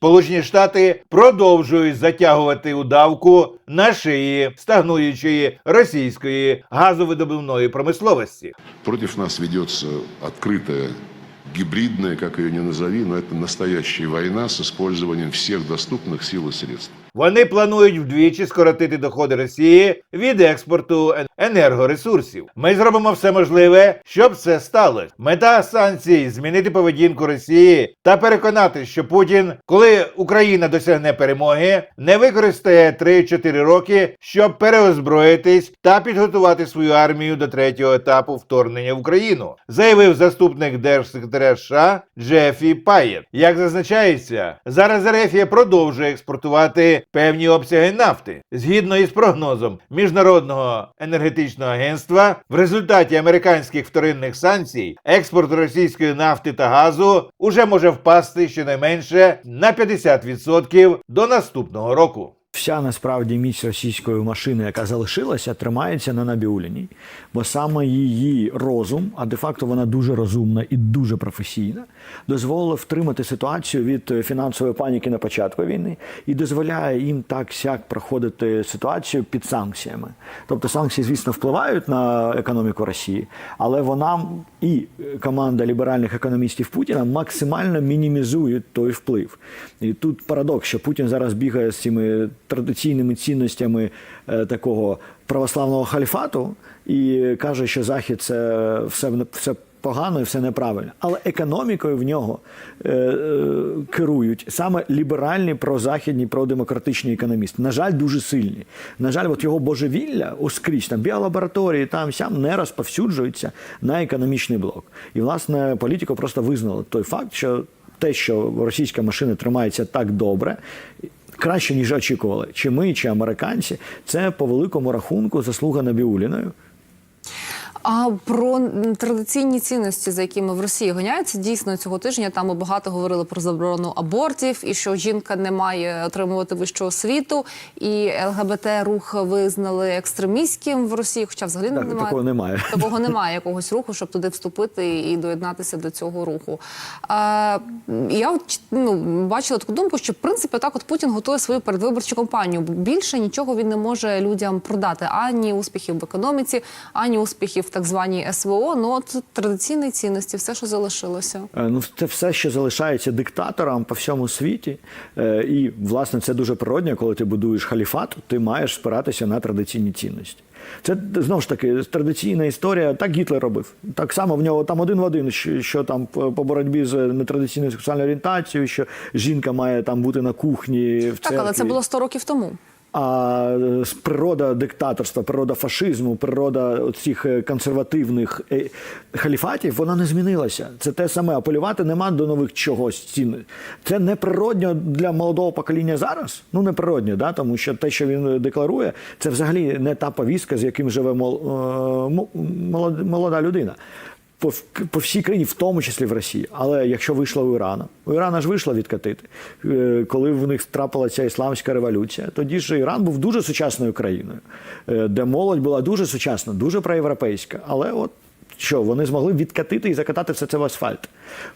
Сполучені Штати продовжують затягувати удавку на шиї стагнуючої російської газовидобувної промисловості. Против нас ведется открытая гибридная, как ее ни назови, но это настоящая война с использованием всех доступных сил и средств. Вони планують вдвічі скоротити доходи Росії від експорту енергоресурсів. Ми зробимо все можливе, щоб це сталося. Мета санкцій змінити поведінку Росії та переконати, що Путін, коли Україна досягне перемоги, не використає 3-4 роки, щоб переозброїтись та підготувати свою армію до третього етапу вторгнення в Україну, заявив заступник держсекретаря США Джефі Паєт. Як зазначається, зараз Ерефія продовжує експортувати певні обсяги нафти. Згідно із прогнозом Міжнародного енергетичного агентства, в результаті американських вторинних санкцій експорт російської нафти та газу уже може впасти щонайменше на 50% до наступного року. Вся насправді міць російської машини, яка залишилася, тримається на Набіуліній. Бо саме її розум, а де-факто вона дуже розумна і дуже професійна, дозволила втримати ситуацію від е, фінансової паніки на початку війни і дозволяє їм так сяк проходити ситуацію під санкціями. Тобто санкції, звісно, впливають на економіку Росії, але вона і команда ліберальних економістів Путіна максимально мінімізують той вплив. І тут парадокс, що Путін зараз бігає з цими традиційними цінностями е, такого православного халіфату і каже, що Захід це все, все погано і все неправильно. Але економікою в нього е, е, керують саме ліберальні, прозахідні, продемократичні економісти. На жаль, дуже сильні. На жаль, от його божевілля оскрізь там біолабораторії, там сям не розповсюджується на економічний блок. І власне політико просто визнало той факт, що те, що російська машина тримається так добре. Краще ніж очікували, чи ми, чи американці, це по великому рахунку заслуга Набіуліною. А про традиційні цінності, за якими в Росії гоняються, дійсно цього тижня там ми багато говорили про заборону абортів, і що жінка не має отримувати вищу освіту, і ЛГБТ рух визнали екстремістським в Росії, хоча взагалі Так, немає такого немає. Такого немає якогось руху, щоб туди вступити і доєднатися до цього руху. А, я от, ну, бачила таку думку, що в принципі так от Путін готує свою передвиборчу кампанію. Більше нічого він не може людям продати ані успіхів в економіці, ані успіхів так званій СВО. Ну от традиційні цінності, все, що залишилося. Е, Ну, це все, що залишається диктаторам по всьому світі. Е, І, власне, це дуже природньо, коли ти будуєш халіфат, ти маєш спиратися на традиційні цінності. Це знову ж таки традиційна історія. Так Гітлер робив. Так само в нього там один в один, що, що там по по боротьбі з нетрадиційною сексуальною орієнтацією, що жінка має там бути на кухні в Так, але це було 100 років тому. А е, природа диктаторства, природа фашизму, природа цих консервативних е, халіфатів, вона не змінилася. Це те саме. Апелювати нема до нових чогось цін. Це неприродньо для молодого покоління зараз. Ну неприродньо, да? тому що те, що він декларує, це взагалі не та повістка, з яким живе мол- е, мо- молод- молода людина. По, по всій країні, в тому числі в Росії. Але якщо вийшла у Ірана, у Ірана ж вийшла відкатити, Е, коли в них трапилася ісламська революція, тоді ж Іран був дуже сучасною країною, е, де молодь була дуже сучасна, дуже проєвропейська. Але от що вони змогли відкатити і закатати все це в асфальт.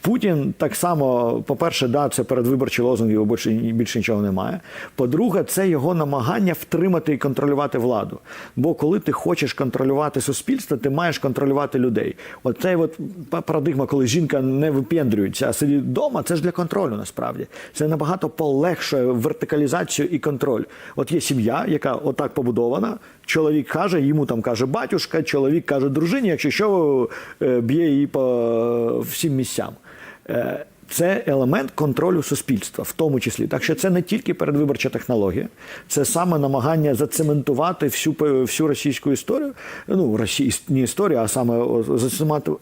Путін так само, по-перше, да, це передвиборчі лозунги, його більше, більше нічого немає. По-друге, це його намагання втримати і контролювати владу. Бо коли ти хочеш контролювати суспільство, ти маєш контролювати людей. Оцей от парадигма, коли жінка не випендрюється, а сидить вдома, це ж для контролю насправді. Це набагато полегшує вертикалізацію і контроль. От є сім'я, яка отак побудована. Чоловік каже, йому там каже батюшка, чоловік каже дружині, якщо що е, б'є її по всім місцям. Е, Це елемент контролю суспільства, в тому числі. Так що це не тільки передвиборча технологія, це саме намагання зацементувати всю всю російську історію. Ну, Росії, не історію, а саме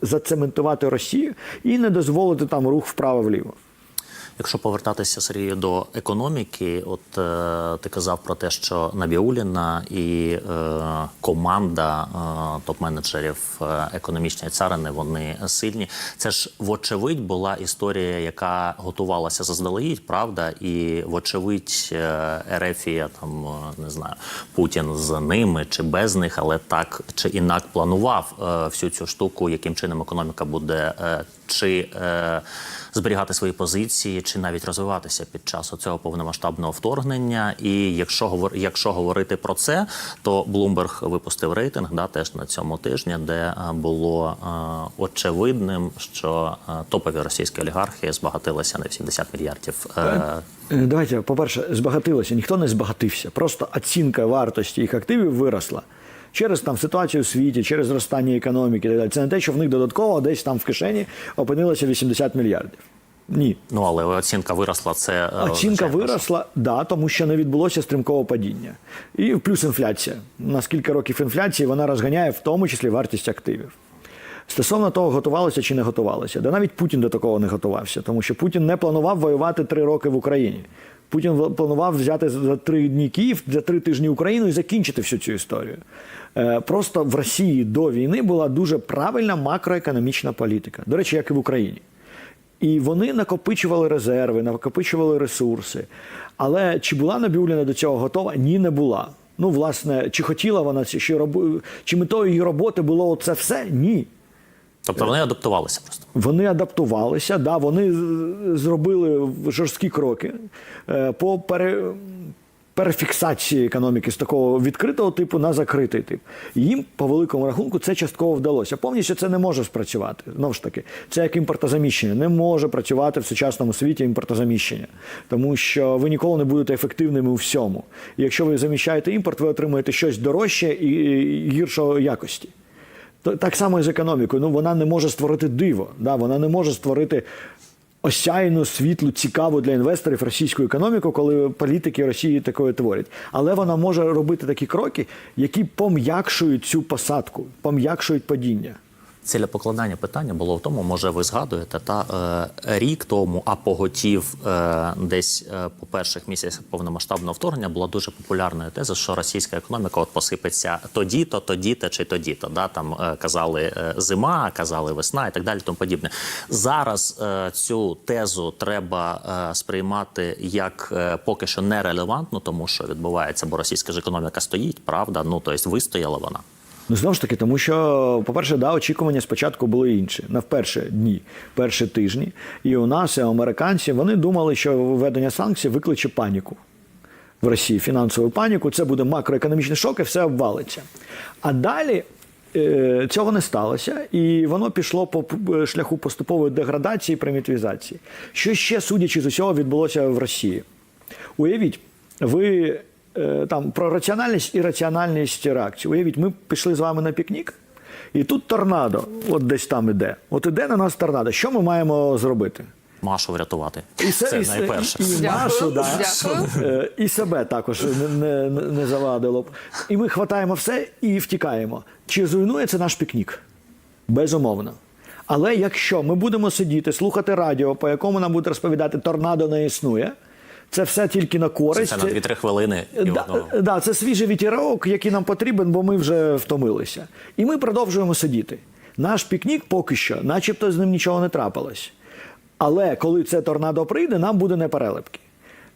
зацементувати Росію і не дозволити там рух вправо-вліво. Якщо повертатися Сергію до економіки, от е, ти казав про те, що Набіуліна і е, команда е, топ-менеджерів е, економічної царини вони сильні. Це ж вочевидь була історія, яка готувалася заздалегідь, правда, і вочевидь е, Ерефія там е, не знаю Путін з ними чи без них, але так чи інак планував е, всю цю штуку, яким чином економіка буде е, чи. Е, зберігати свої позиції, чи навіть розвиватися під час цього повномасштабного вторгнення. І якщо якщо говорити про це, то Bloomberg випустив рейтинг да, теж на цьому тижні, де е, було е, очевидним, що е, топові російські олігархи збагатилися на 70 мільярдів. Е, Е, Давайте, по-перше, збагатилося. Ніхто не збагатився. Просто оцінка вартості їх активів виросла. Через там ситуацію у світі, через зростання економіки. так далі. Це не те, що в них додатково десь там в кишені опинилося 80 мільярдів. Ні. ну але оцінка виросла. Це е, Оцінка виросла, да, тому що не відбулося стрімкого падіння. І плюс інфляція. У нас кілька років інфляції вона розганяє в тому числі вартість активів. Стосовно того, готувалося чи не готувалося, да навіть Путін до такого не готувався, тому що Путін не планував воювати три роки в Україні. Путін планував взяти за три дні Київ, за три тижні Україну і закінчити всю цю історію. Е, Просто в Росії до війни була дуже правильна макроекономічна політика. До речі, як і в Україні. І вони накопичували резерви, накопичували ресурси. Але чи була Набюліна до цього готова? Ні, не була. Ну, власне, чи хотіла вона чи, роб... чи метою її роботи було це все? Ні. Тобто вони адаптувалися просто. Вони адаптувалися, да, вони зробили жорсткі кроки е, по пере, перефіксації економіки з такого відкритого типу на закритий тип. Їм, по великому рахунку, це частково вдалося. Повністю це не може спрацювати. Знову ж таки, це як імпортозаміщення. Не може працювати в сучасному світі імпортозаміщення, тому що ви ніколи не будете ефективними у всьому. І якщо ви заміщаєте імпорт, ви отримуєте щось дорожче і гіршої якості. Так само і з економікою. Ну вона не може створити диво. Да? Вона не може створити осяйну, світлу, цікаву для інвесторів російську економіку, коли політики Росії такою творять. Але вона може робити такі кроки, які пом'якшують цю посадку, пом'якшують падіння. Ціля покладання питання було в тому, може ви згадуєте, та е, рік тому, а поготів е, десь е, по перших місяцях повномасштабного вторгнення була дуже популярною теза, що російська економіка от посипеться тоді-то, тоді-то чи тоді-то. Да? Там е, казали е, зима, казали весна і так далі. Тому подібне. Зараз е, цю тезу треба е, сприймати як е, поки що нерелевантну, тому що відбувається, бо російська ж економіка стоїть, правда. Ну тобто вистояла вона. Ну, знову ж таки, тому що, по-перше, да, очікування спочатку були інші. На перші дні, перші тижні. І у нас, і у американців, вони думали, що введення санкцій викличе паніку в Росії, фінансову паніку. Це буде макроекономічний шок і все обвалиться. А далі. е, Цього не сталося, і воно пішло по шляху поступової деградації і примітивізації. Що ще, судячи з усього, відбулося в Росії? Уявіть, ви е, там про раціональність і раціональність реакції. Уявіть, ми пішли з вами на пікнік, і тут торнадо, от десь там іде. От іде на нас торнадо. Що ми маємо зробити? Машу врятувати. І це і найперше. І, і Дякую, Машу, да. дякую. Е, і себе також не, не, не завадило б. І ми хватаємо все і втікаємо. Чи зруйнує це наш пікнік? Безумовно. Але якщо ми будемо сидіти, слухати радіо, по якому нам будуть розповідати, торнадо не існує, це все тільки на користь. це на 2-3 хвилини. І Да, одного. да, це свіжий вітерок, який нам потрібен, бо ми вже втомилися. І ми продовжуємо сидіти. Наш пікнік поки що, начебто, з ним нічого не трапилось. Але коли це торнадо прийде, нам буде неперелепки.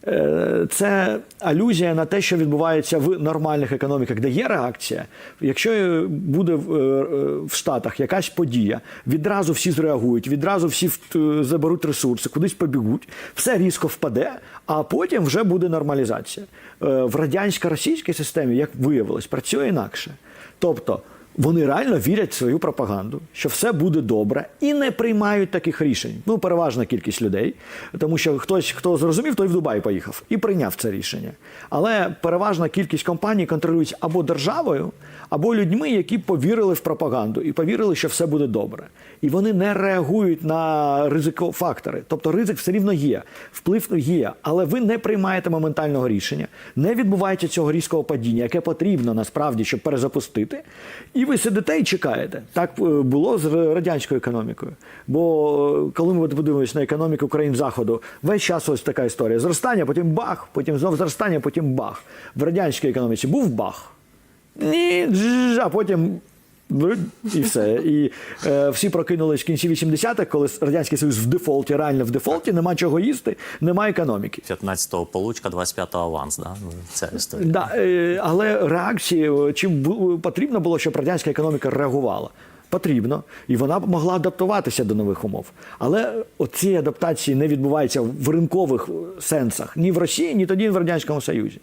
Е, Це алюзія на те, що відбувається в нормальних економіках, де є реакція. Якщо е, буде в, е, Штатах якась подія, відразу всі зреагують, відразу всі заберуть ресурси, кудись побігуть, все різко впаде, а потім вже буде нормалізація. Е, В радянсько-російській системі, як виявилось, працює інакше. Тобто вони реально вірять в свою пропаганду, що все буде добре, і не приймають таких рішень. Ну, переважна кількість людей, тому що хтось, хто зрозумів, той в Дубай поїхав і прийняв це рішення. Але переважна кількість компаній контролюється або державою, або людьми, які повірили в пропаганду і повірили, що все буде добре. І вони не реагують на ризикофактори. Тобто ризик все рівно є, вплив є, але ви не приймаєте моментального рішення, не відбувається цього різкого падіння, яке потрібно насправді, щоб перезапустити. Ви сидите і чекаєте. Так е, було з радянською економікою. Бо е, коли ми подивимося на економіку країн заходу, весь час ось така історія: зростання, потім бах, потім знов зростання, потім бах. В радянській економіці був бах. Ні, а потім. Ну, І все. І е, всі прокинулись в кінці 80-х, коли Радянський Союз в дефолті, реально в дефолті, нема чого їсти, нема економіки. 15-го получка, 25-го аванс. Да? Ну, Ця історія. Да, е, але реакції, чим бу- потрібно було, щоб радянська економіка реагувала? Потрібно, і вона б могла адаптуватися до нових умов. Але оці адаптації не відбуваються в ринкових сенсах ні в Росії, ні тоді в Радянському Союзі.